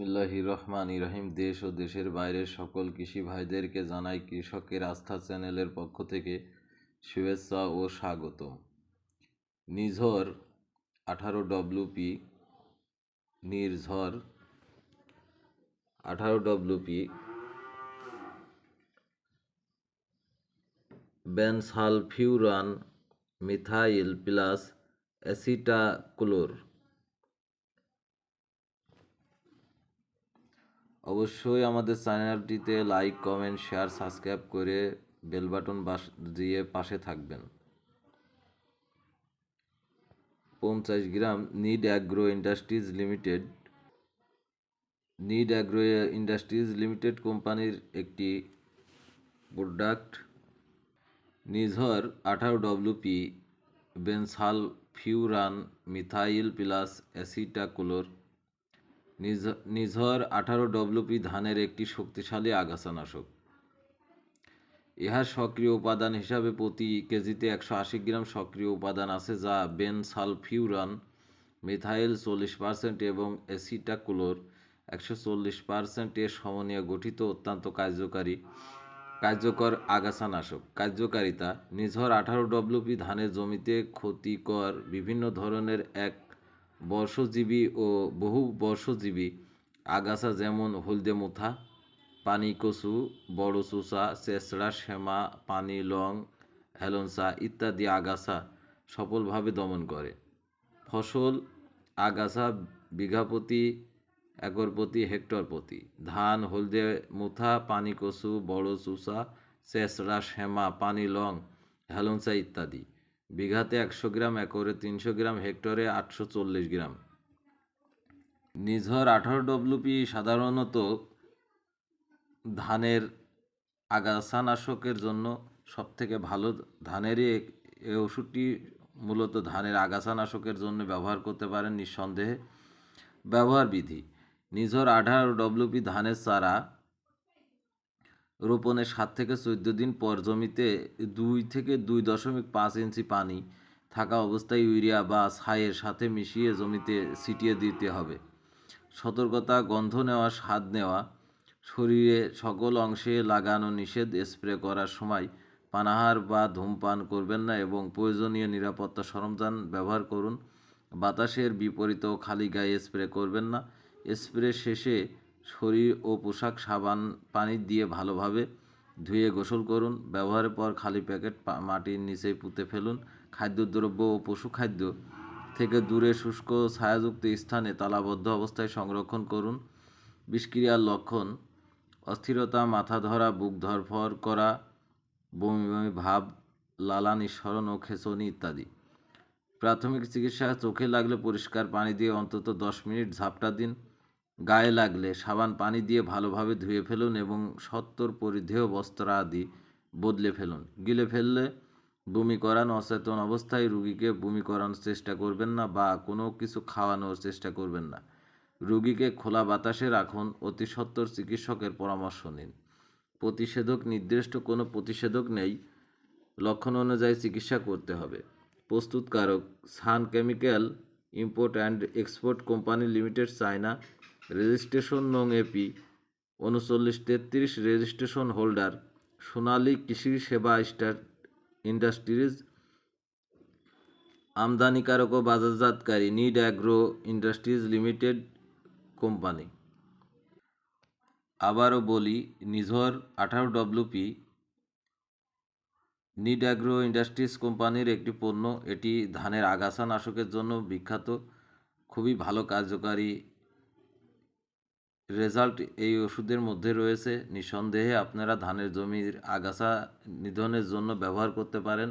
বিসমিল্লাহ রহমান রহিম। দেশ ও দেশের বাইরের সকল কৃষি ভাইদেরকে জানাই কৃষকের আস্থা চ্যানেলের পক্ষ থেকে শুভেচ্ছা ও স্বাগত। নিঝর আঠারো ডব্লিউপি নির্ঝর আঠারো WP bensulfuron methyl plus acetochlor অবশ্যই আমাদের চ্যানেলটিতে লাইক, কমেন্ট, শেয়ার, সাবস্ক্রাইব করে বেল বাটন বাস, দিয়ে পাশে থাকবেন। পঞ্চাশ gram Need Agro Industries Limited. Need Agro Industries Limited কোম্পানির একটি প্রোডাক্ট। নিঝর আঠারো WP bensulfuron methyl plus acetochlor. Nirjhar আঠারো ডব্লিউপি ধানের একটি শক্তিশালী আগাছানাশক। ইহার সক্রিয় উপাদান হিসাবে প্রতি কেজিতে একশো আশি গ্রাম সক্রিয় উপাদান আছে, যা বেন সালফিউরান মিথাইল চল্লিশ পার্সেন্ট এবং অ্যাসিটাকুলোর একশো চল্লিশ পার্সেন্ট এর গঠিত অত্যন্ত কার্যকারী, কার্যকর আগাছানাশক। কার্যকারিতা, নিঝর আঠারো ডব্লুপি ধানের জমিতে ক্ষতিকর বিভিন্ন ধরনের এক বর্ষজীবী ও বহু বর্ষজীবী, আগাছা যেমন হলদে মুথা, পানি কচু, বড় চুষা, চেঁচড়া, শ্যামা, পানি, লং হেলনসা ইত্যাদি আগাছা সফলভাবে দমন করে। ফসল, আগাছা বিঘা প্রতি, একর প্রতি, হেক্টর প্রতি। ধান, হলদে মুথা, পানি কচু, বড় চুষা, চেঁচড়া, শ্যামা, পানি, লং হেলনসা ইত্যাদি। বিঘাতে একশো গ্রাম, একরে তিনশো গ্রাম, হেক্টরে আটশো চল্লিশ গ্রাম। নিঝর আঠারো ডব্লিউপি সাধারণত ধানের আগাছানাশকের জন্য সবথেকে ভালো। ধানেরই এই ওষুধটি মূলত ধানের আগাছানাশকের জন্য ব্যবহার করতে পারেন নিঃসন্দেহে। ব্যবহার বিধি, নিঝর আঠারো ডব্লিউপি ধানের চারা রোপণের সাত থেকে চোদ্দ দিন পর জমিতে দুই থেকে দুই দশমিক পাঁচ ইঞ্চি পানি থাকা অবস্থায় ইউরিয়া বা ছাইয়ের সাথে মিশিয়ে জমিতে ছিটিয়ে দিতে হবে। সতর্কতা, গন্ধ নেওয়া, স্বাদ নেওয়া, শরীরে সকল অংশে লাগানো নিষেধ স্প্রে করার সময় পানাহার বা ধূমপান করবেন না এবং প্রয়োজনীয় নিরাপত্তা সরঞ্জাম ব্যবহার করুন। বাতাসের বিপরীত খালি গায়ে স্প্রে করবেন না। স্প্রে শেষে শরীর ও পোশাক সাবান পানি দিয়ে ভালোভাবে ধুয়ে গোসল করুন। ব্যবহারের পর খালি প্যাকেট মাটির নিচে পুঁতে ফেলুন। খাদ্যদ্রব্য ও পশু খাদ্য থেকে দূরে শুষ্ক ছায়াযুক্ত স্থানে তালাবদ্ধ অবস্থায় সংরক্ষণ করুন। বিষক্রিয়ার লক্ষণ, অস্থিরতা, মাথা ধরা, বুক ধরফর করা, বমি বমি ভাব, লালা নিঃসরণ ও খেঁচনি ইত্যাদি। প্রাথমিক চিকিৎসা চোখে লাগলে পরিষ্কার পানি দিয়ে অন্তত দশ মিনিট ঝাপটা দিন। গায়ে লাগলে সাবান পানি দিয়ে ভালোভাবে ধুয়ে ফেলুন এবং সত্তর পরিধেয় বস্ত্র আদি বদলে ফেলুন। গিলে ফেললে বমি করান, অচেতন অবস্থায় রুগীকে বমি করানোর চেষ্টা করবেন না বা কোনো কিছু খাওয়ানোর চেষ্টা করবেন না। রুগীকে খোলা বাতাসে রাখুন, অতি সত্বর চিকিৎসকের পরামর্শ নিন। প্রতিষেধক নির্দিষ্ট, কোনো প্রতিষেধক নেই। লক্ষণ অনুযায়ী চিকিৎসা করতে হবে। প্রস্তুতকারক Sun Chemical import and export company limited, China registration নং এপি, উনচল্লিশ তেত্রিশ রেজিস্ট্রেশন হোল্ডার, সোনালী কৃষি সেবা স্টার ইন্ডাস্ট্রিজ, আমদানিকারক ও বাজারজাতকারী Need Agro Industries Limited company. আবারও বলি, নিঝর আঠারো ডব্লিউপি নিড অ্যাগ্রো ইন্ডাস্ট্রিজ কোম্পানির একটি পণ্য। এটি ধানের আগাছা নাশকের জন্য বিখ্যাত, খুবই ভালো কার্যকারী রেজাল্ট এই ওষুধের মধ্যে রয়েছে। নিঃসন্দেহে আপনারা ধানের জমির আগাছা নিধনের জন্য ব্যবহার করতে পারেন।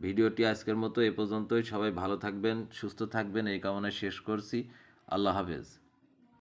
ভিডিওটি আজকের মতো এ পর্যন্তই। সবাই ভালো থাকবেন, সুস্থ থাকবেন। এই কামনায় শেষ করছি। আল্লাহ হাফেজ।